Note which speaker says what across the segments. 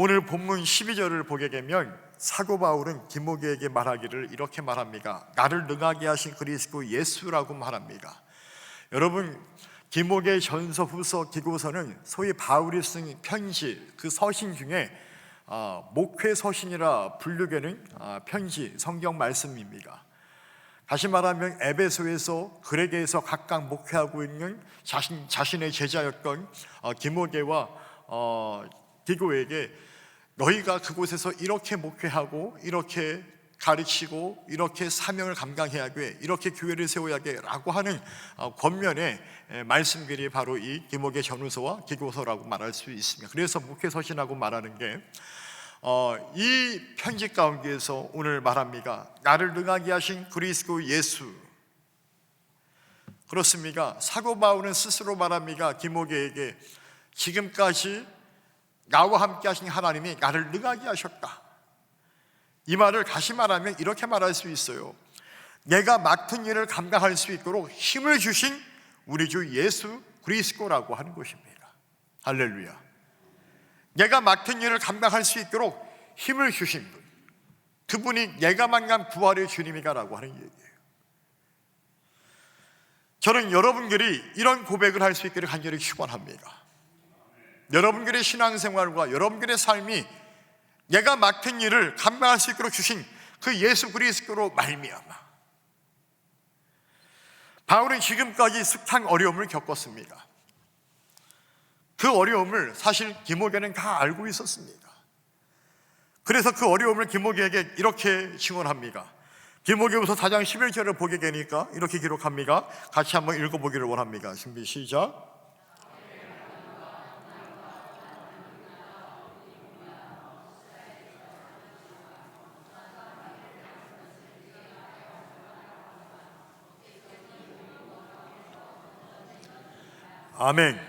Speaker 1: 오늘 본문 12절을 보게 되면 사도 바울은 디모데에게 말하기를 이렇게 말합니다. 나를 능하게 하신 그리스도 예수라고 말합니다. 여러분 디모데 전서 후서 기고서는 소위 바울이 쓴 편지 그 서신 중에 아, 목회 서신이라 분류되는 아, 편지 성경 말씀입니다. 다시 말하면 에베소에서 그레게에서 각각 목회하고 있는 자신 자신의 제자였던 어, 디모데와 어, 디고에게 너희가 그곳에서 이렇게 목회하고 이렇게 가르치고 이렇게 사명을 감당해야 돼 이렇게 교회를 세워야 돼라고 하는 어, 권면의 에, 말씀들이 바로 이 디모데 전후서와 기고서라고 말할 수 있습니다. 그래서 목회 서신하고 말하는 게 어, 이 편지 가운데에서 오늘 말합니다. 나를 능하게 하신 그리스도 예수. 그렇습니까? 사고 바울은 스스로 말합니다. 디모데에게 지금까지 나와 함께 하신 하나님이 나를 능하게 하셨다. 이 말을 다시 말하면 이렇게 말할 수 있어요. 내가 맡은 일을 감당할 수 있도록 힘을 주신 우리 주 예수 그리스도라고 하는 것입니다. 할렐루야. 내가 맡은 일을 감당할 수 있도록 힘을 주신 분. 그 분이 내가 만난 부활의 주님이다라고 하는 얘기예요. 저는 여러분들이 이런 고백을 할 수 있기를 간절히 축원합니다. 여러분들의 신앙생활과 여러분들의 삶이 내가 맡은 일을 감당할 수 있도록 주신 그 예수 그리스도로 말미암아. 바울은 지금까지 숱한 어려움을 겪었습니다. 그 어려움을 사실 디모데는 다 알고 있었습니다. 그래서 그 어려움을 디모데에게 이렇게 증언합니다. 디모데후서 4장 11절을 보게 되니까 이렇게 기록합니다. 같이 한번 읽어보기를 원합니다. 준비 시작. 아멘.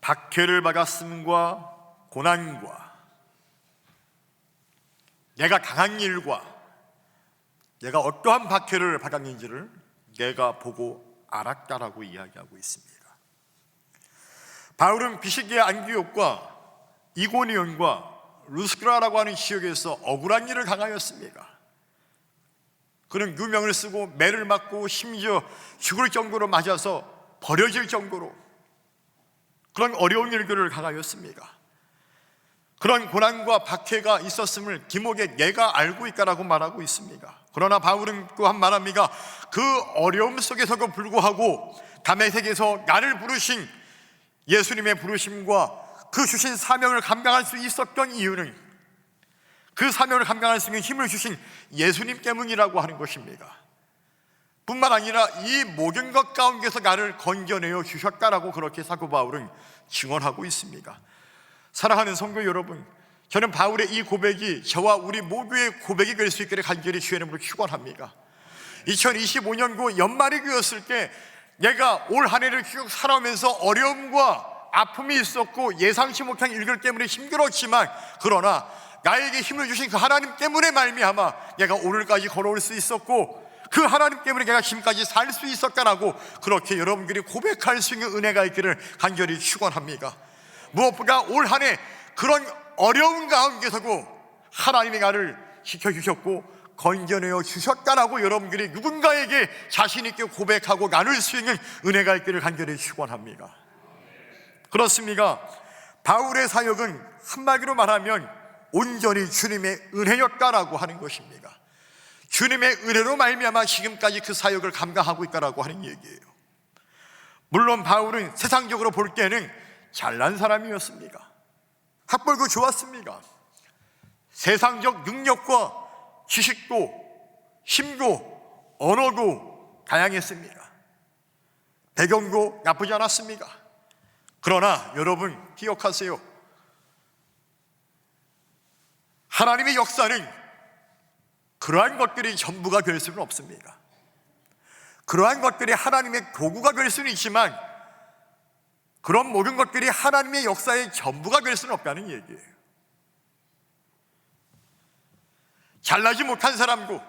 Speaker 1: 박해를 받았음과 고난과 내가 강한 일과 내가 어떠한 박해를 받았는지를 내가 보고 알았다라고 이야기하고 있습니다. 바울은 비시기의 안디옥과 이고니온과 루스크라라고 하는 지역에서 억울한 일을 당하였습니다. 그는 유명을 쓰고 매를 맞고 심지어 죽을 정도로 맞아서 버려질 정도로 그런 어려운 일들을 당하였습니다. 그런 고난과 박해가 있었음을 기목에 내가 알고 있다라고 말하고 있습니다. 그러나 바울은 또한 말합니다. 그 어려움 속에서도 불구하고 담에색에서 나를 부르신 예수님의 부르심과 그 주신 사명을 감당할 수 있었던 이유는 그 사명을 감당할 수 있는 힘을 주신 예수님 때문이라고 하는 것입니다. 뿐만 아니라 이 모든 것 가운데서 나를 건져내어 주셨다라고 그렇게 사도 바울은 증언하고 있습니다. 사랑하는 성도 여러분, 저는 바울의 이 고백이 저와 우리 모두의 고백이 될 수 있기를 간절히 주의 이름으로 축원합니다. 2025년고 연말이 되었을 때 내가 올 한 해를 쭉 살아오면서 어려움과 아픔이 있었고 예상치 못한 일들 때문에 힘들었지만 그러나 나에게 힘을 주신 그 하나님 때문에 말미암아 내가 오늘까지 걸어올 수 있었고 그 하나님 때문에 내가 지금까지 살 수 있었다라고 그렇게 여러분들이 고백할 수 있는 은혜가 있기를 간절히 축원합니다. 무엇보다 올 한해 그런 어려운 가운데서도 하나님이 나를 지켜주셨고 건져내어 주셨다라고 여러분들이 누군가에게 자신 있게 고백하고 나눌 수 있는 은혜가 있기를 간절히 축원합니다. 그렇습니까? 바울의 사역은 한마디로 말하면 온전히 주님의 은혜였다라고 하는 것입니다. 주님의 은혜로 말미암아 지금까지 그 사역을 감당하고 있다라고 하는 얘기예요. 물론 바울은 세상적으로 볼 때는 잘난 사람이었습니다. 학벌도 좋았습니다. 세상적 능력과 지식도 힘도 언어도 다양했습니다. 배경도 나쁘지 않았습니다. 그러나 여러분 기억하세요. 하나님의 역사는 그러한 것들이 전부가 될 수는 없습니다. 그러한 것들이 하나님의 도구가 될 수는 있지만 그런 모든 것들이 하나님의 역사의 전부가 될 수는 없다는 얘기예요. 잘나지 못한 사람도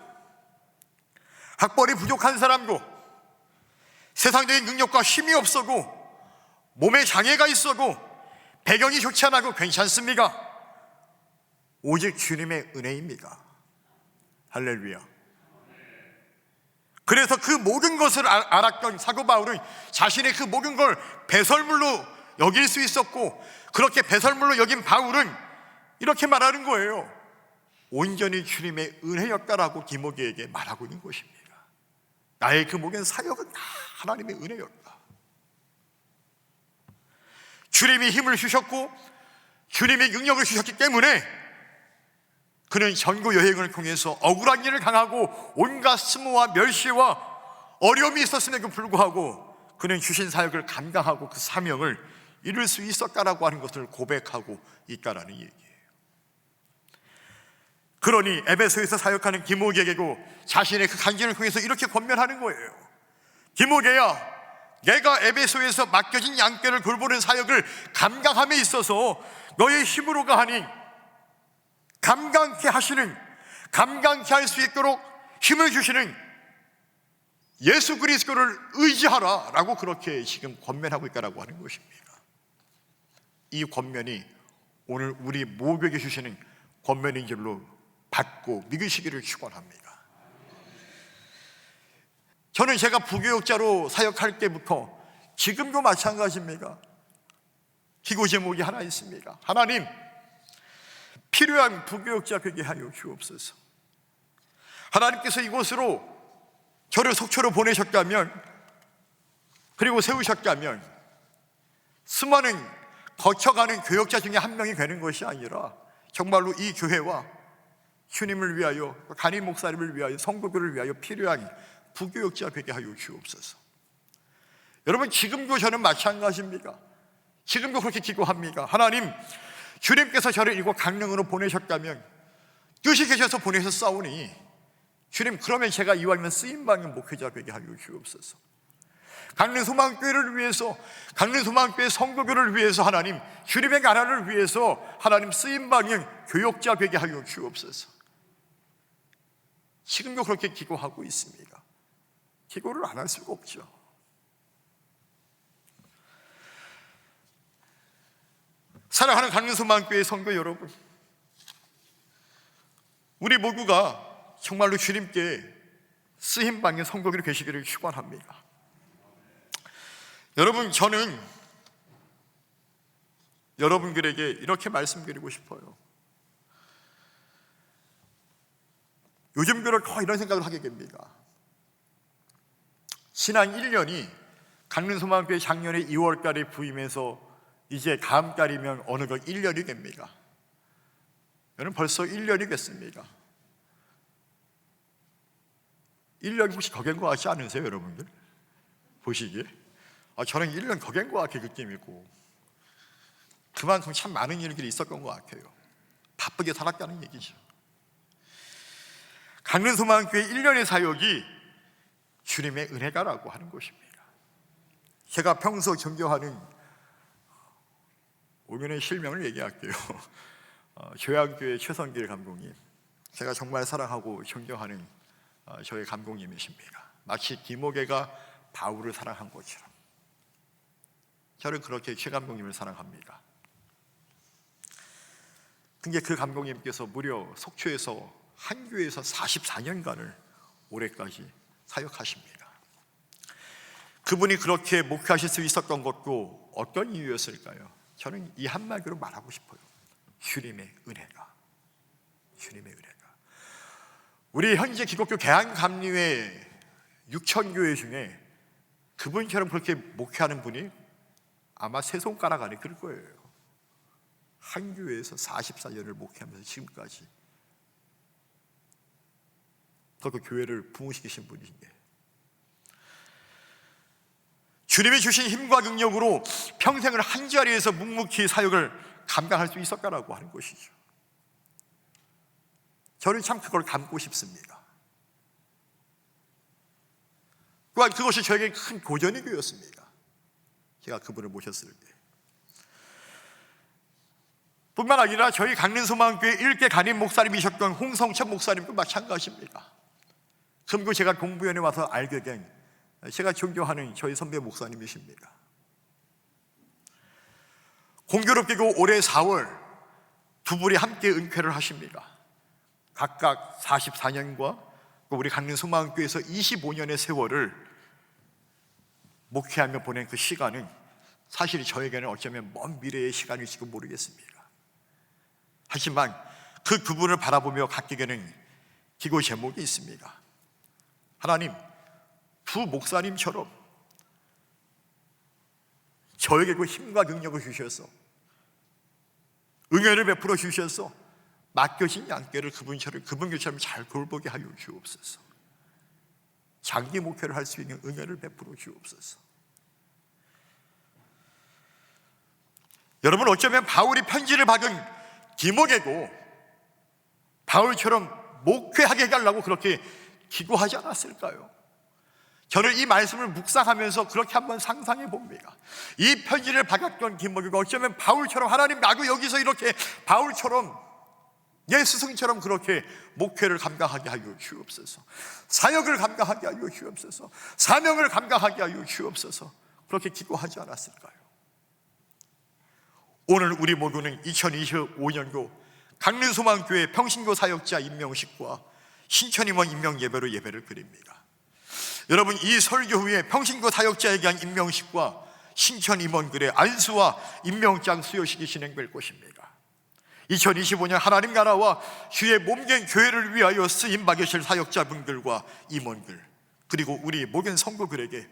Speaker 1: 학벌이 부족한 사람도 세상적인 능력과 힘이 없어도 몸에 장애가 있어도 배경이 좋지 않아도 괜찮습니까? 오직 주님의 은혜입니다. 할렐루야. 그래서 그 모든 것을 알- 알았던 사도 바울은 자신의 그 모든 걸 배설물로 여길 수 있었고 그렇게 배설물로 여긴 바울은 이렇게 말하는 거예요. 온전히 주님의 은혜였다라고 디모데에게 말하고 있는 것입니다. 나의 그 모든 사역은 다 하나님의 은혜였다. 주님이 힘을 주셨고 주님이 능력을 주셨기 때문에 그는 전국 여행을 통해서 억울한 일을 당하고 온갖 스모와 멸시와 어려움이 있었음에도 불구하고 그는 주신 사역을 감당하고 그 사명을 이룰 수 있었다라고 하는 것을 고백하고 있다라는 얘기예요. 그러니 에베소에서 사역하는 디모데에게도 자신의 그 간증을 통해서 이렇게 권면하는 거예요. 디모데야, 내가 에베소에서 맡겨진 양떼를 돌보는 사역을 감당함에 있어서 너의 힘으로가 아닌 감당케 하시는 감당케 할 수 있도록 힘을 주시는 예수 그리스도를 의지하라라고 그렇게 지금 권면하고 있다라고 하는 것입니다. 이 권면이 오늘 우리 모두에게 주시는 권면인 줄로 받고 믿으시기를 축원합니다. 저는 제가 부교육자로 사역할 때부터 지금도 마찬가지입니다. 기고 제목이 하나 있습니다. 하나님 필요한 부교육자 되게 하여 주옵소서. 하나님께서 이곳으로 저를 속초로 보내셨다면 그리고 세우셨다면 수많은 거쳐가는 교역자 중에 한 명이 되는 것이 아니라 정말로 이 교회와 주님을 위하여 간임 목사님을 위하여 성도들을 위하여 필요한 부교역자 되게 하여 주옵소서. 여러분 지금도 저는 마찬가지입니다. 지금도 그렇게 기도합니다. 하나님 주님께서 저를 이곳 강릉으로 보내셨다면 뜻이 계셔서 보내셨사오니 주님 그러면 제가 이왕이면 쓰임받는 목회자 되게 하여 주옵소서. 강릉 소망교회를 위해서 강릉 소망교회 성도교를 위해서 하나님 주님의 나라를 위해서 하나님 쓰임받는 교역자 되게 하여 주옵소서. 지금도 그렇게 기도하고 있습니다. 기도를 안 할 수가 없죠. 사랑하는 강릉소망교회 성도 여러분, 우리 모두가 정말로 주님께 쓰임 받는 성도들이 되시기를 축원합니다. 여러분 저는 여러분들에게 이렇게 말씀드리고 싶어요. 요즘 들어 더 이런 생각을 하게 됩니다. 지난 1년이 강릉소망교회 작년에 2월달에 부임해서 이제 다음 달이면 어느덧 1년이 됩니다. 여러분 벌써 1년이 됐습니다. 1년 혹시 더된것 같지 않으세요, 여러분들? 보시기에? 아, 저는 1년 더된것 같아요, 느낌이고. 그만큼 참 많은 일들이 있었던 것 같아요. 바쁘게 살았다는 얘기죠. 강릉소망교회 1년의 사역이 주님의 은혜가라고 하는 것입니다. 제가 평소 존경하는 오면의 실명을 얘기할게요. 어, 교양교회 최성길 감독님. 제가 정말 사랑하고 존경하는 어, 저의 감독님이십니다. 마치 디모게가 바울을 사랑한 것처럼. 저는 그렇게 최 감독님을 사랑합니다. 근데 그 감독님께서 무려 속초에서 한 교회에서 44년간을 올해까지 사역하십니다. 그분이 그렇게 목회하실 수 있었던 것도 어떤 이유였을까요? 저는 이 한마디로 말하고 싶어요. 주님의 은혜가. 주님의 은혜가. 우리 현재 기독교 개항감리회 6천 교회 중에 그분처럼 그렇게 목회하는 분이 아마 세 손가락 안에 들 거예요. 한 교회에서 44년을 목회하면서 지금까지 그 교회를 부흥시키신 분이신데 주님이 주신 힘과 능력으로 평생을 한 자리에서 묵묵히 사역을 감당할 수 있었다라고 하는 것이죠. 저는 참 그걸 감고 싶습니다. 또한 그것이 저에게 큰 도전이 되었습니다. 제가 그분을 모셨을 때. 뿐만 아니라 저희 강릉소망교회 일개 간임 목사님이셨던 홍성천 목사님도 마찬가지입니다. 금고 제가 공부연에 와서 알게 된 제가 존경하는 저희 선배 목사님이십니다. 공교롭게도 올해 4월 두 분이 함께 은퇴를 하십니다. 각각 44년과 우리 강릉 소망교회에서 25년의 세월을 목회하며 보낸 그 시간은 사실 저에게는 어쩌면 먼 미래의 시간일지도 모르겠습니다. 하지만 그 그분을 바라보며 갖기에는 기고 제목이 있습니다. 하나님, 두 목사님처럼 저에게 그 힘과 능력을 주셔서 응애를 베풀어 주셔서 맡겨진 양떼를 그분처럼 그분처럼 잘 돌보게 하여 주옵소서. 장기 목회를 할 수 있는 응애를 베풀어 주옵소서. 여러분 어쩌면 바울이 편지를 받은 디모게고 바울처럼 목회하게 해달라고 그렇게 기고하지 않았을까요? 저는 이 말씀을 묵상하면서 그렇게 한번 상상해 봅니다. 이 편지를 받았던 디모데가 어쩌면 바울처럼 하나님 나도 여기서 이렇게 바울처럼 예 스승처럼 그렇게 목회를 감당하게 하여 주옵소서. 사역을 감당하게 하여 주옵소서. 사명을 감당하게 하여 주옵소서. 그렇게 기도하지 않았을까요? 오늘 우리 모두는 2025년도 강릉소망교회 평신교 사역자 임명식과 신천임원 임명 예배로 예배를 드립니다. 여러분 이 설교 후에 평신교 사역자에 대한 임명식과 신천 임원들의 안수와 임명장 수여식이 진행될 것입니다. 2025년 하나님 나라와 주의 몸된 교회를 위하여 쓰임 받으실 사역자분들과 임원들 그리고 우리 모든 성도들에게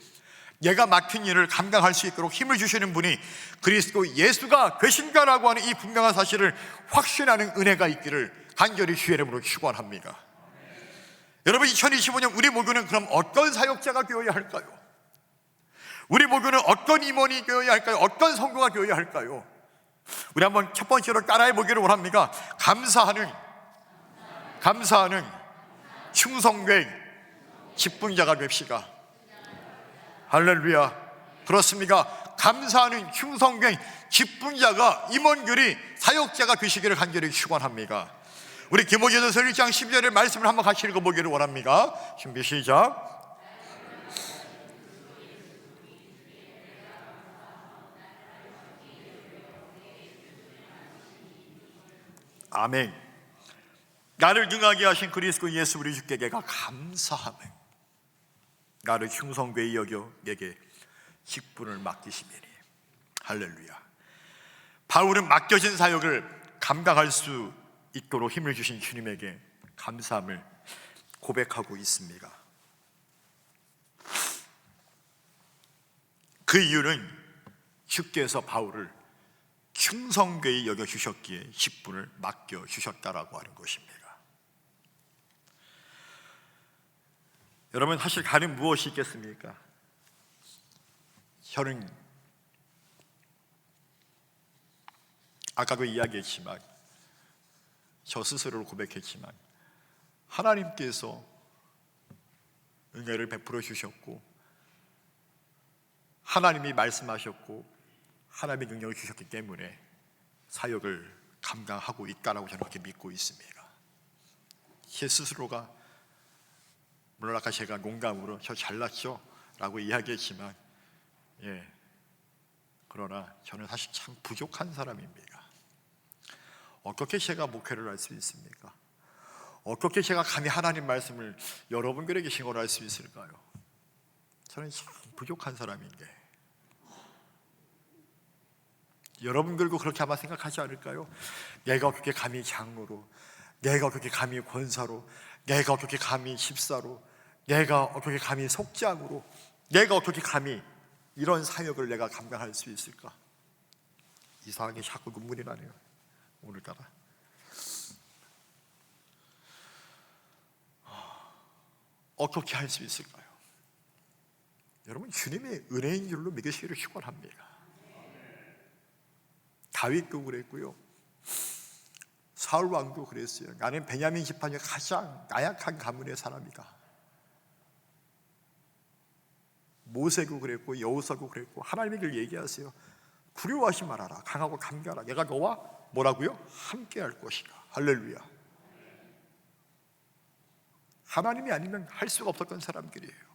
Speaker 1: 내가 맡은 일을 감당할 수 있도록 힘을 주시는 분이 그리스도 예수가 되신가라고 하는 이 분명한 사실을 확신하는 은혜가 있기를 간절히 주의 이름으로 축원합니다. 여러분 2025년 우리 모교는 그럼 어떤 사역자가 되어야 할까요? 우리 모교는 어떤 임원이 되어야 할까요? 어떤 성도가 되어야 할까요? 우리 한번 첫 번째로 따라해 보기를 원합니다. 감사하는 감사하는 충성된 직분자가 됩시다. 할렐루야. 그렇습니까? 감사하는 충성된 직분자가 임원들이 사역자가 되시기를 간절히 축원합니다. 우리 김호기전서 1장 12절의 말씀을 한번 같이 읽어보기를 원합니다. 준비 시작. 아멘. 나를 능하게 하신 그리스도 예수 우리 주께 내가 감사하며 나를 흉성되이 여겨 내게 직분을 맡기시리니 할렐루야. 바울은 맡겨진 사역을 감당할 수 있도록 힘을 주신 주님에게 감사함을 고백하고 있습니다. 그 이유는 주께서 바울을 충성되이 여겨 주셨기에 직분을 맡겨 주셨다라고 하는 것입니다. 여러분 사실 가는 무엇이 있겠습니까? 저는 아까도 이야기했지만 저 스스로를 고백했지만 하나님께서 은혜를 베풀어 주셨고 하나님이 말씀하셨고 하나님의 능력을 주셨기 때문에 사역을 감당하고 있다라고 저는 그렇게 믿고 있습니다. 제 스스로가 물론 아까 제가 농담으로 저 잘났죠 라고 이야기했지만 예 그러나 저는 사실 참 부족한 사람입니다. 어떻게 제가 목회를 할 수 있습니까? 어떻게 제가 감히 하나님 말씀을 여러분들에게 신고를 할 수 있을까요? 저는 참 부족한 사람인데 여러분들도 그렇게 아마 생각하지 않을까요? 내가 어떻게 감히 장로로, 내가 어떻게 감히 권사로, 내가 어떻게 감히 집사로, 내가 어떻게 감히 속장으로, 내가 어떻게 감히 이런 사역을 내가 감당할 수 있을까? 이상하게 자꾸 눈물이 나네요. 오늘따라. 어떻게 할 수 있을까요? 여러분 주님의 은혜인 줄로 믿으시기를 축원합니다. 다윗도 그랬고요. 사울 왕도 그랬어요. 나는 베냐민 중 가장 나약한 가문의 사람이다. 모세도 그랬고 여호사도 그랬고 하나님의 길 얘기하세요. 두려워하지 말아라. 강하고 감겨라. 내가 너와 뭐라고요? 함께 할 것이다. 할렐루야. 하나님이 아니면 할 수가 없었던 사람들이에요.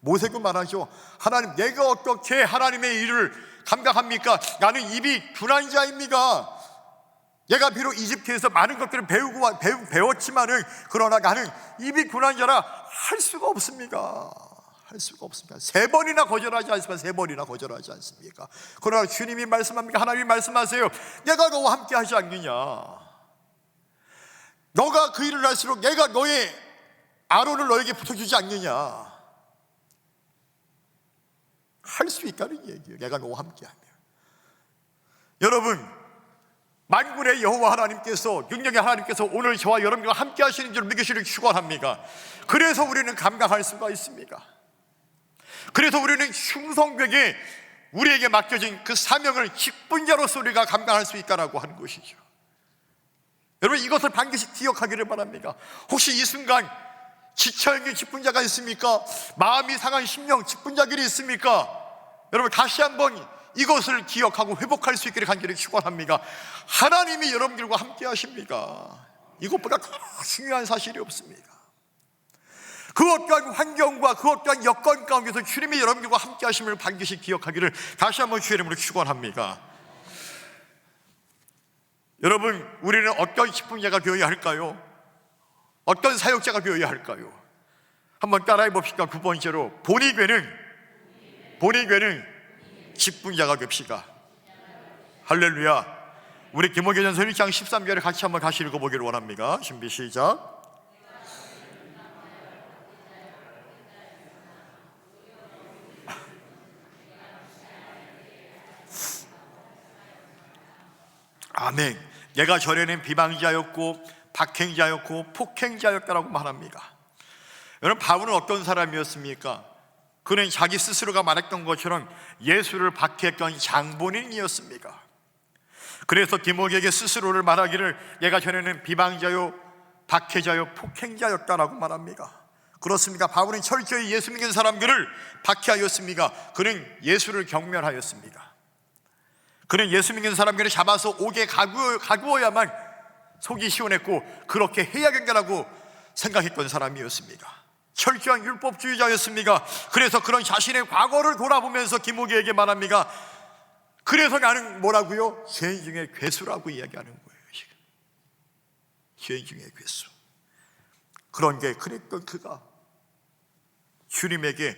Speaker 1: 모세도 말하죠. 하나님, 내가 어떻게 하나님의 일을 감당합니까? 나는 입이 둔한 자입니다. 얘가 비록 이집트에서 많은 것들을 배우고 와- 배우, 배웠지만은 그러나 나는 입이 군한 자라 할 수가 없습니까? 할 수가 없습니다. 세 번이나 거절하지 않습니까? 세 번이나 거절하지 않습니까? 그러나 주님이 말씀합니까? 하나님이 말씀하세요. 내가 너와 함께 하지 않느냐? 너가 그 일을 할수록 내가 너의 아론을 너에게 붙여주지 않느냐? 할 수 있다는 얘기예요. 내가 너와 함께 하면. 여러분, 만군의 여호와 하나님께서 능력의 하나님께서 오늘 저와 여러분과 함께 하시는 줄 믿으시길 축원합니다. 그래서 우리는 감당할 수가 있습니다. 그래서 우리는 충성되게 우리에게 맡겨진 그 사명을 직분자로서 우리가 감당할 수 있다라고 하는 것이죠. 여러분 이것을 반드시 기억하기를 바랍니다. 혹시 이 순간 지쳐있는 직분자가 있습니까? 마음이 상한 심령 직분자들이 있습니까? 여러분 다시 한번 이것을 기억하고 회복할 수 있기를 간절히 축원합니다. 하나님이 여러분들과 함께 하십니까? 이것보다 더 중요한 사실이 없습니다. 그 어떠한 환경과 그 어떠한 여건 가운데서 주님이 여러분들과 함께 하심을 반드시 기억하기를 다시 한번 주의 이름으로 축원합니다. 여러분, 우리는 어떤 식품자가 되어야 할까요? 어떤 사역자가 되어야 할까요? 한번 따라해 봅시다. 두 번째로 본의궤는 본의궤는 직분자가 됩시다. 할렐루야. 우리 김호계전서 1장 13절에 같이 한번 다시 읽어보기를 원합니다. 준비 시작. 아멘. 내가 전에는 비방자였고 박행자였고 폭행자였다라고 말합니다. 여러분 바울은 어떤 사람이었습니까? 그는 자기 스스로가 말했던 것처럼 예수를 박해했던 장본인이었습니다. 그래서 디모에게 스스로를 말하기를 내가 전에는 비방자요 박해자요 폭행자였다라고 말합니다. 그렇습니까? 바울은 철저히 예수 믿는 사람들을 박해하였습니다. 그는 예수를 경멸하였습니다. 그는 예수 믿는 사람들을 잡아서 옥에 가두어, 가두어야만 속이 시원했고 그렇게 해야겠다라고 생각했던 사람이었습니다. 철저한 율법주의자였습니다. 그래서 그런 자신의 과거를 돌아보면서 김우기에게 말합니다. 그래서 나는 뭐라고요? 죄인 중에 괴수라고 이야기하는 거예요. 지금. 죄인 중에 괴수. 그런 게 그랬던 그가 주님에게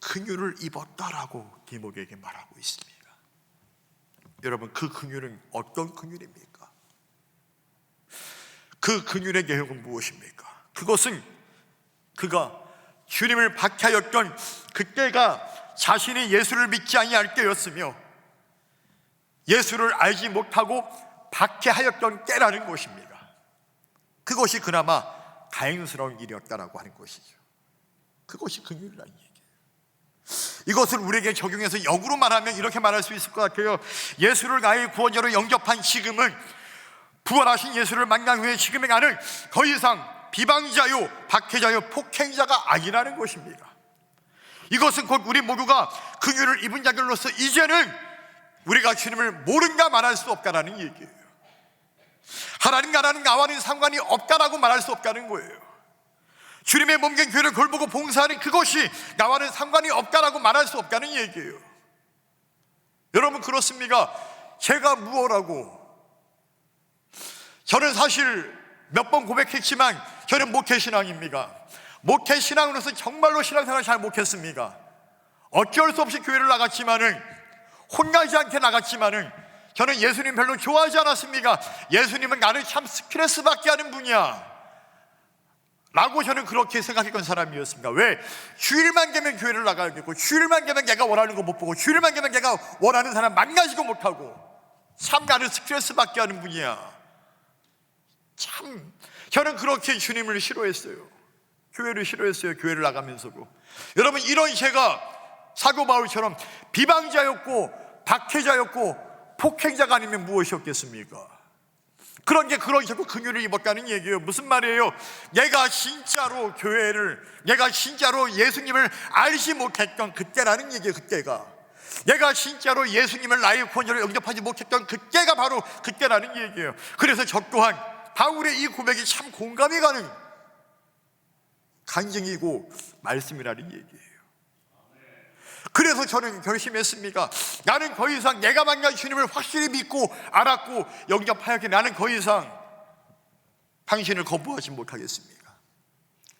Speaker 1: 긍휼을 입었다라고 디모에게 말하고 있습니다. 여러분 그 긍휼은 어떤 긍휼입니까? 그 긍휼의 내용은 무엇입니까? 그것은 그가 주님을 박해하였던 그때가 자신이 예수를 믿지 아니할 때였으며 예수를 알지 못하고 박해하였던 때라는 것입니다. 그것이 그나마 다행스러운 일이었다라고 하는 것이죠. 그것이 긍휼이라는 얘기예요. 이것을 우리에게 적용해서 역으로 말하면 이렇게 말할 수 있을 것 같아요. 예수를 나의 구원자로 영접한 지금은 부활하신 예수를 만난 후에 지금의 나는 더 이상 비방자요, 박해자요, 폭행자가 아니라는 것입니다. 이것은 곧 우리 모두가 긍휼을 입은 자들로서 이제는 우리가 주님을 모른가 말할 수 없다라는 얘기예요. 하나님 나라는 나와는 상관이 없다라고 말할 수 없다는 거예요. 주님의 몸된 교회를 돌보고 봉사하는 그것이 나와는 상관이 없다라고 말할 수 없다는 얘기예요. 여러분 그렇습니까? 제가 무엇라고? 저는 사실 몇 번 고백했지만 저는 목회신앙입니다. 목회신앙으로서 정말로 신앙생활 잘 못했습니다. 어쩔 수 없이 교회를 나갔지만은 혼나지 않게 나갔지만은 저는 예수님 별로 좋아하지 않았습니다. 예수님은 나를 참 스트레스 받게 하는 분이야. 라고 저는 그렇게 생각했던 사람이었습니다. 왜? 주일만 되면 교회를 나가야겠고, 주일만 되면 내가 원하는 거 못 보고, 주일만 되면 내가 원하는 사람 만나지도 못하고, 참 나를 스트레스 받게 하는 분이야. 참, 저는 그렇게 주님을 싫어했어요. 교회를 싫어했어요. 교회를 나가면서도. 여러분, 이런 제가 사고 바울처럼 비방자였고, 박해자였고, 폭행자가 아니면 무엇이었겠습니까? 그런 게 그런 자꾸 긍휼을 입었다는 얘기예요. 무슨 말이에요? 내가 진짜로 교회를, 내가 진짜로 예수님을 알지 못했던 그때라는 얘기예요. 그때가. 내가 진짜로 예수님을 나의 구원자로 영접하지 못했던 그때가 바로 그때라는 얘기예요. 그래서 저 또한 바울의 이 고백이 참 공감이 가는 간증이고 말씀이라는 얘기예요. 그래서 저는 결심했습니다. 나는 더 이상 내가 만난 주님을 확실히 믿고 알았고 영접하였기에 나는 더 이상 당신을 거부하지 못하겠습니다.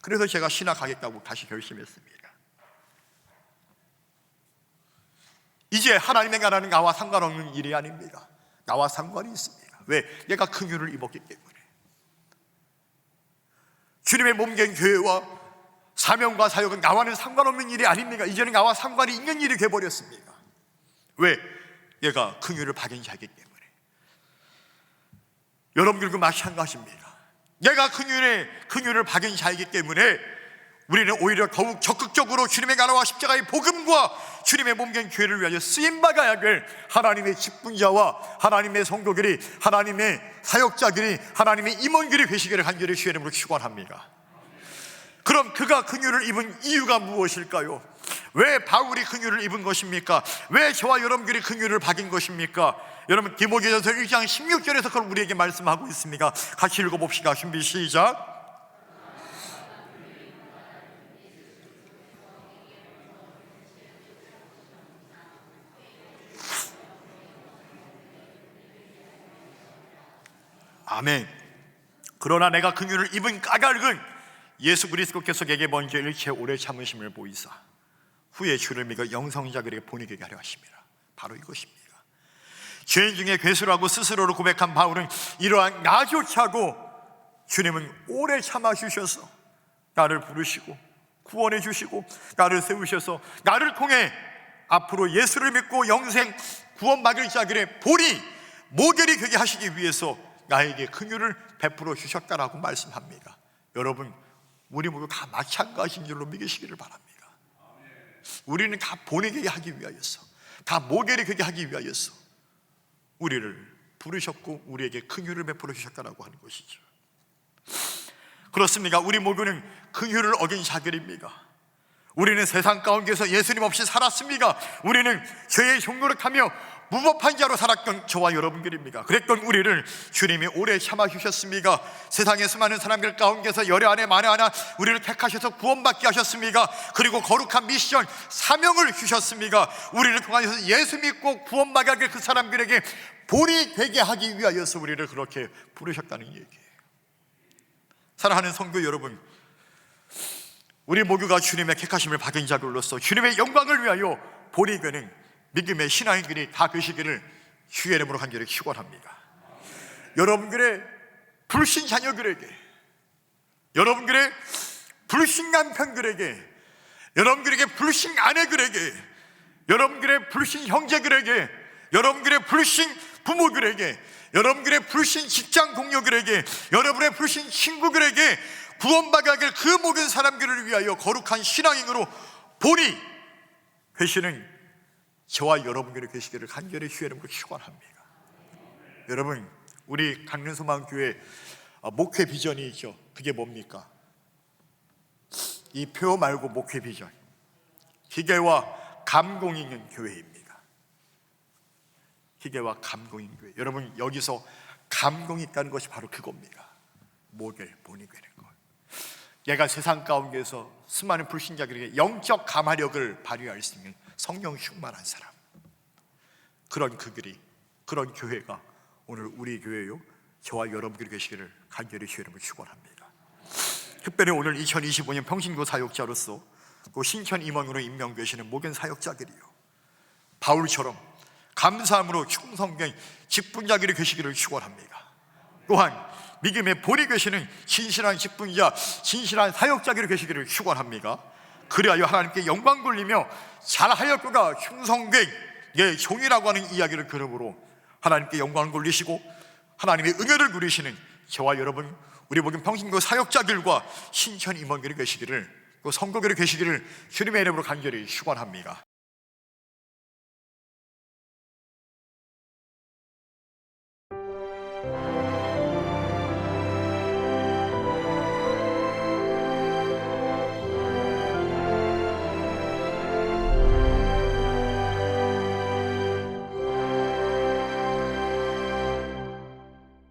Speaker 1: 그래서 제가 신학하겠다고 다시 결심했습니다. 이제 하나님의 나라는 나와 상관없는 일이 아닙니다. 나와 상관이 있습니다. 왜? 내가 긍휼을 입었기 때문에. 주님의 몸된 교회와 사명과 사역은 나와는 상관없는 일이 아닙니까? 이제는 나와 상관이 있는 일이 돼버렸습니다. 왜? 얘가 긍휼을 자이기 때문에. 여러분들도 마찬가지입니다. 내가 긍휼의 긍휼을 자이기 때문에 우리는 오히려 더욱 적극적으로 주님의 나라와 십자가의 복음과 주님의 몸된 교회를 위하여 쓰임 받아야 될 하나님의 직분자와 하나님의 성도들이 하나님의 사역자들이 하나님의 임원들이 되시기를 간절히 주의 이름으로 축원합니다. 그럼 그가 긍휼을 입은 이유가 무엇일까요? 왜 바울이 긍휼을 입은 것입니까? 왜 저와 여러분들이 긍휼을 받은 것입니까? 여러분 디모데전서 1장 16절에서 그걸 우리에게 말씀하고 있습니다. 같이 읽어봅시다. 준비 시작. 아멘. 그러나 내가 긍휼을 입은 까닭은 예수 그리스도께서 내게 먼저 일체 오래 참으심을 보이사 후에 주를 믿어 영성자들에게 보내게 하려 하심이라. 바로 이것입니다. 죄인 중에 괴수라고 스스로를 고백한 바울은 이러한 나조차고 주님은 오래 참아 주셔서 나를 부르시고 구원해 주시고 나를 세우셔서 나를 통해 앞으로 예수를 믿고 영생 구원받을 자들의 본이 모델이 되게 하시기 위해서 나에게 긍휼을 베풀어 주셨다라고 말씀합니다. 여러분, 우리 모두 다 마찬가지인 줄로 믿으시기를 바랍니다. 우리는 다 보내게 하기 위하여서, 다 모델이 되게 하기 위하여서 우리를 부르셨고 우리에게 긍휼을 베풀어 주셨다라고 하는 것이죠. 그렇습니까? 우리 모두는 긍휼을 얻은 자들입니다. 우리는 세상 가운데서 예수님 없이 살았습니다. 우리는 죄의 종노릇하며 무법한 자로 살았던 저와 여러분들입니다. 그랬던 우리를 주님이 오래 참아 주셨습니다. 세상에 수많은 사람들 가운데서 열애 안에 만에 하나 우리를 택하셔서 구원받게 하셨습니다. 그리고 거룩한 미션, 사명을 주셨습니다. 우리를 통하여서 예수 믿고 구원받게 그 사람들에게 본이 되게 하기 위하여서 우리를 그렇게 부르셨다는 얘기예요. 사랑하는 성도 여러분, 우리 모두가 주님의 택하심을 받은 자들로서 주님의 영광을 위하여 본이 되는 믿음의 신앙인들이 다 되시기를 주의 이름으로 간절히 축원합니다. 여러분들의 불신 자녀들에게, 여러분들의 불신 남편들에게, 여러분들에게 불신 아내들에게, 여러분들의 불신 형제들에게, 여러분들의 불신 부모들에게, 여러분들의 불신 직장 동료들에게, 여러분의 불신 친구들에게 구원받아야 될그 모든 사람들을 위하여 거룩한 신앙인으로 본이 되시는 저와 여러분들이 계시기를 간절히 주의 이름으로 축원합니다. 여러분, 우리 강릉소망교회 어, 목회 비전이 있죠. 그게 뭡니까? 이 표 말고 목회 비전. 기계와 감공 있는 교회입니다. 기계와 감공 있는 교회. 여러분, 여기서 감동이 있다는 것이 바로 그겁니다. 모델, 본이 되는 것. 얘가 세상 가운데서 수많은 불신자들에게 영적 감화력을 발휘할 수 있는 성령 충만한 사람. 그런 그들이 그런 교회가 오늘 우리 교회요. 저와 여러분들이 계시기를 간절히 이름을 축원합니다. 특별히 오늘 2025년 평신교 사역자로서 또 신천 임원으로 임명되시는 모든 사역자들이요. 바울처럼 감사함으로 충성된 직분자들이 계시기를 축원합니다. 또한 믿음의 본이 계시는 진실한 직분자, 진실한 사역자들이 계시기를 축원합니다. 그리하여 하나님께 영광 돌리며 잘하였구나 충성된 예, 종이라고 하는 이야기를 그러므로 하나님께 영광을 돌리시고 하나님의 은혜를 누리시는 저와 여러분 우리 모든 평신교 사역자들과 신천 임원들이 계시기를 또 성도들이 계시기를 주님의 이름으로 간절히 축원합니다.